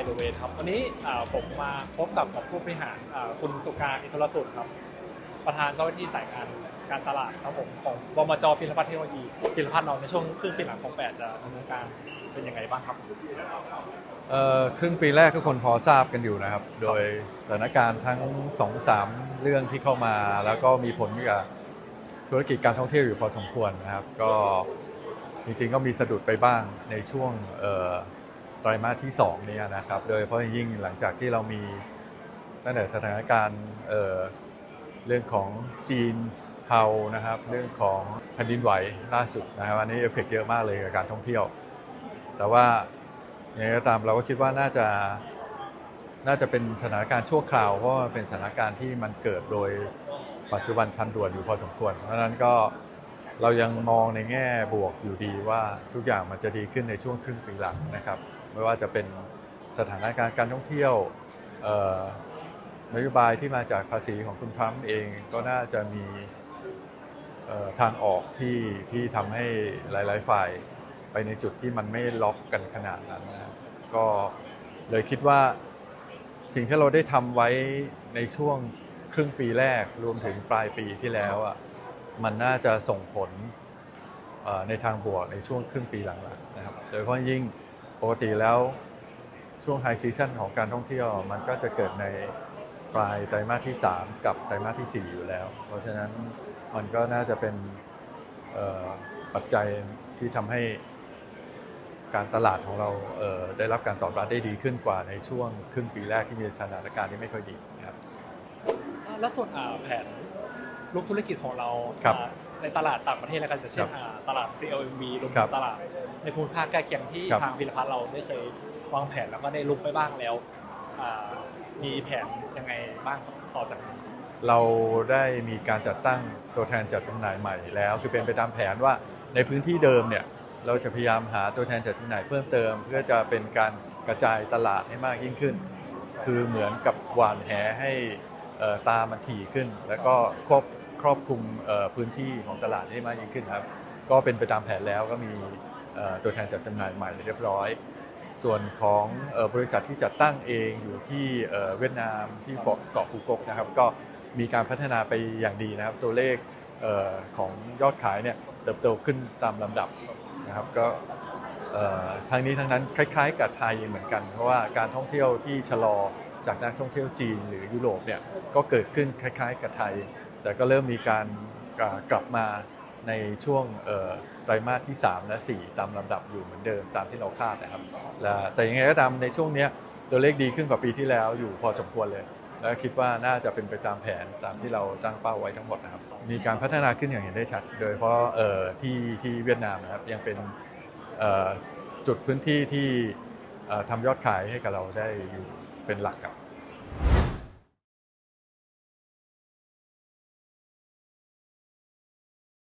by the way ครับวันนี้ผมมาพบกับผู้บริหารคุณสุการอินทรสุดครับ ประธานเจ้าหน้าที่สายงานการตลาดครับผมของบมจพิรพัฒน์เทคโนโลยีพิรพัฒน์เราในช่วงครึ่งปีหลังของแปดจะดำเนินการเป็นยังไงบ้างครับเอ่อครึ่งปีแรกทุกคนพอทราบกันอยู่นะครับ โดยสถานการณ์ทั้ง2องสามเรื่องที่เข้ามา แล้วก็มีผลกับธุรกิจการท่องเที่ยวอยู่พอสมควรนะครับ ก็จริงๆก็มีสะดุดไปบ้างในช่วงเออ ไตรมาสที่2นี้นะครับ โดยเฉพาะยิ่งหลังจากที่เรามีตั้งแต่สถานการณ์เเรื่องของจีนเทานะครับ เรื่องของแผ่นดินไหวล่าสุดนะครับอันนี้เอฟเฟกต์เยอะมากเลยกับการท่องเที่ยว แต่ว่าอย่างไรก็ตามเราก็คิดว่าน่าจะน่าจะเป็นสถานการณ์ชั่วคราวเพราะเป็นสถานการณ์ที่มันเกิดโดยปัจจุบันชันด่วนอยู่พอสมควร เพราะฉะนั้นก็เรายังมองในแง่บวกอยู่ดีว่าทุกอย่างมันจะดีขึ้นในช่วงครึ่งปีหลังนะครับ ไม่ว่าจะเป็นสถานการณ์การท่องเที่ยวนโยบายที่มาจากภาษีของคุณทรัมป์เองก็น่าจะมีทางออกที่ที่ทำให้หลาย ๆ ฝ่ายไปในจุดที่มันไม่ล็อกกันขนาดนั้นนะครับก็เลยคิดว่าสิ่งที่เราได้ทำไว้ในช่วงครึ่งปีแรกรวมถึงปลายปีที่แล้วอะมันน่าจะส่งผลในทางบวกในช่วงครึ่งปีหลังๆนะครับ โดยเฉพาะยิ่ง ปกติแล้วช่วงไฮซีซันของการท่องเที่ยวมันก็จะเกิดในปลายไตรมาสที่ 3 กับไตรมาสที่ 4 อยู่แล้ว เพราะฉะนั้นมันก็น่าจะเป็นปัจจัยที่ทำให้การตลาดของเราเได้รับการตอบรับได้ดีขึ้นกว่าในช่วงครึ่งปีแรกที่มีสถานการณ์ที่ไม่ค่อยดีนะครับและส่วนแผน ลูกธุรกิจของเราครับอ่าในตลาดต่างประเทศแล้วกันจะเช่นครับอ่าตลาด CLMV รวมครัถึบงตลาดในภูมิภาคใกล้เคียงที่ครับทางพิรพัฒน์เราได้เคยวางแผนแล้วก็ได้ลุกไปบ้างแล้วอ่ามีแผนยังไงบ้างครับต่อจากนี้เราได้มีการจัดตั้งตัวแทนจัดจำหน่ายใหม่แล้ว คือเป็นไปตามแผนว่าในพื้นที่เดิมเนี่ยเราจะพยายามหาตัวแทนจัดจำหน่ายเพิ่มเติม เพื่อจะเป็นการกระจายตลาดให้มากยิ่งขึ้น คือเหมือนกับหว่านแหให้เอ่อตามันถี่ขึ้น แล้วก็ครอบ ครอบคลุมพื้นที่ของตลาดให้มากยิ่งขึ้นครับ ก็เป็นไปตามแผนแล้วก็มีตัวแทนจัดจำหน่ายใหม่เรียบร้อย ส่วนของบริษัทที่จัดตั้งเองอยู่ที่เวียดนามที่เกาะภูกกนะครับ ก็มีการพัฒนาไปอย่างดีนะครับ ตัวเลขของยอดขายเนี่ยเติบโตขึ้นตามลำดับนะครับก็ทางนี้ทั้งนั้นคล้าย ๆ กับไทยเหมือนกัน เพราะว่าการท่องเที่ยวที่ชะลอจากนักท่องเที่ยวจีนหรือยุโรปเนี่ยก็เกิดขึ้นคล้าย ๆ กับไทย แต่ก็เริ่มมีการกลับมาในช่วงไตรมาสที่ 3 และ 4 ตามลำดับอยู่เหมือนเดิมตามที่เราคาดนะครับและแต่ยังไงก็ตามในช่วงนี้ตัวเลขดีขึ้นกว่าปีที่แล้วอยู่พอสมควรเลย แล้วคิดว่าน่าจะเป็นไปตามแผนตามที่เราตั้งเป้าไว้ทั้งหมดนะครับ มีการพัฒนาขึ้นอย่างเห็นได้ชัด โดยเฉพาะที่ที่เวียดนามนะครับยังเป็นจุดพื้นที่ที่ทำยอดขายให้กับเราได้อยู่เป็นหลักครับ